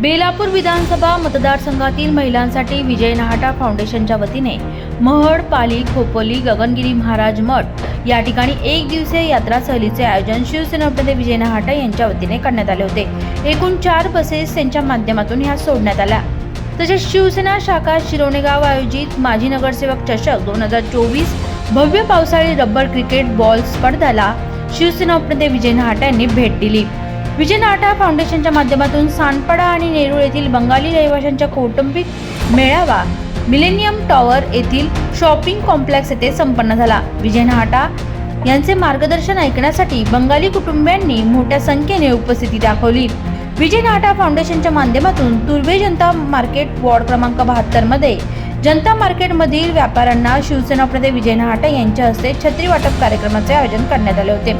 बेलापूर विधानसभा मतदारसंघातील महिलांसाठी विजय नहाटा फाउंडेशनच्या वतीने महड पाली खोपोली गगनगिरी महाराज मठ या ठिकाणी एक दिवसीय यात्रा सहलीचे आयोजन शिवसेना विजय नहाटा यांच्या वतीने करण्यात आले होते. एकूण चार बसेस त्यांच्या माध्यमातून ह्या सोडण्यात आल्या. तसेच शिवसेना शाखा शिरोणेगाव आयोजित माजी नगरसेवक चषक दोन हजार चोवीस भव्य पावसाळी रब्बर क्रिकेट बॉल स्पर्धाला शिवसेना उपनेते विजय नहाटा यांनी भेट दिली. विजय नाटा फाउंडेशनच्या माध्यमातून सानपाडा आणि नेरूळ येथील बंगाली रहिवाशांच्या कौटुंबिक मेळावा मिलेनियम टॉवर येथील शॉपिंग कॉम्प्लेक्स येथे संपन्न झाला. विजय नाटा यांचे मार्गदर्शन ऐकण्यासाठी बंगाली कुटुंबियांनी मोठ्या संख्येने उपस्थिती दाखवली. विजय नाटा फाउंडेशनच्या माध्यमातून तुर्वे जनता मार्केट वॉर्ड क्रमांक बहात्तरमध्ये जनता मार्केटमधील व्यापाऱ्यांना शिवसेना प्रदेश विजय नाटा यांच्या हस्ते छत्री वाटप कार्यक्रमाचे आयोजन करण्यात आले होते.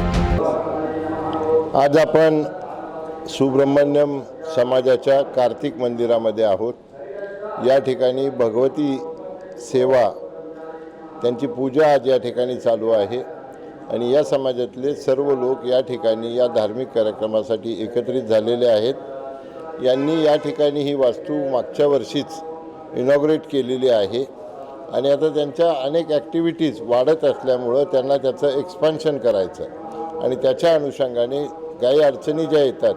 आज आपण सुब्रह्मण्यम समाजाच्या कार्तिक मंदिरामध्ये आहोत. या ठिकाणी भगवती सेवा त्यांची पूजा आज या ठिकाणी चालू आहे. आणि या समाजातले सर्व लोक या ठिकाणी या धार्मिक कार्यक्रमासाठी एकत्रित झालेले आहेत. यांनी या ठिकाणी ही वास्तू मागच्या वर्षीच इनॉग्रेट केलेली आहे. आणि आता त्यांच्या अनेक ॲक्टिव्हिटीज वाढत असल्यामुळं त्यांना त्याचं एक्सपान्शन करायचं आणि त्याच्या अनुषंगाने काही अडचणी ज्या येतात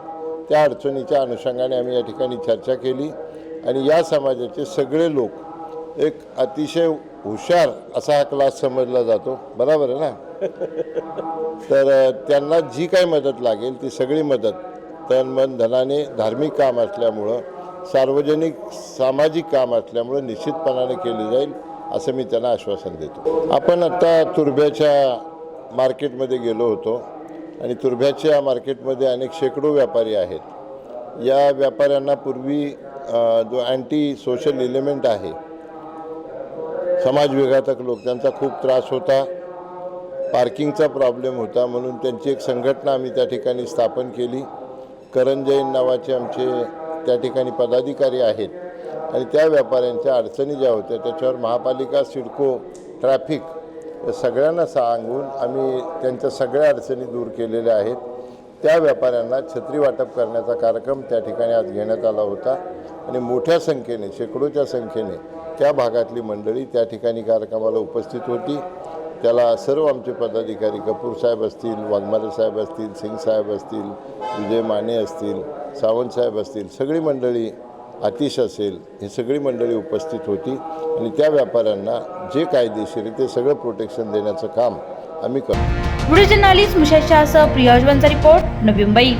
त्या अडचणीच्या अनुषंगाने आम्ही या ठिकाणी चर्चा केली आणि या समाजाचे सगळे लोक एक अतिशय हुशार असा हा क्लास समजला जातो. बरोबर आहे ना? तर त्यांना जी काही मदत लागेल ती सगळी मदत तन मन धनाने धार्मिक काम असल्यामुळं सार्वजनिक सामाजिक काम असल्यामुळं निश्चितपणाने केली जाईल असं मी त्यांना आश्वासन देतो. आपण आत्ता तुर्भ्याच्या मार्केटमध्ये गेलो होतो. आणि तुर्भ्याच्या मार्केटमध्ये अनेक शेकडो व्यापारी आहेत. या व्यापाऱ्यांना पूर्वी जो अँटी सोशल एलिमेंट आहे समाजविघातक लोक त्यांचा खूप त्रास होता. पार्किंगचा प्रॉब्लेम होता म्हणून त्यांची एक संघटना आम्ही त्या ठिकाणी स्थापन केली. करण जैन नावाचे आमचे त्या ठिकाणी पदाधिकारी आहेत. आणि त्या व्यापाऱ्यांच्या अडचणी ज्या होत्या त्याच्यावर महापालिका सिडको ट्रॅफिक सगळ्यांना सांगून आम्ही त्यांच्या सगळ्या अडचणी दूर केलेल्या आहेत. त्या व्यापाऱ्यांना छत्री वाटप करण्याचा कार्यक्रम त्या ठिकाणी आज घेण्यात आला होता. आणि मोठ्या संख्येने शेकडोच्या संख्येने त्या भागातली मंडळी त्या ठिकाणी कार्यक्रमाला उपस्थित होती. त्याला सर्व आमचे पदाधिकारी कपूर साहेब असतील वाघमारे साहेब असतील सिंग साहेब असतील विजय माने असतील सावंत साहेब असतील सगळी मंडळी आतिश असेल ही सगळी मंडळी उपस्थित होती आणि त्या व्यापाऱ्यांना जे कायदेशीर ते सगळं प्रोटेक्शन देण्याचं काम आम्ही करतो. व्हिडिओ जर्नालिस्ट मुशा शाहसह प्रिया रिपोर्ट नवी मुंबई.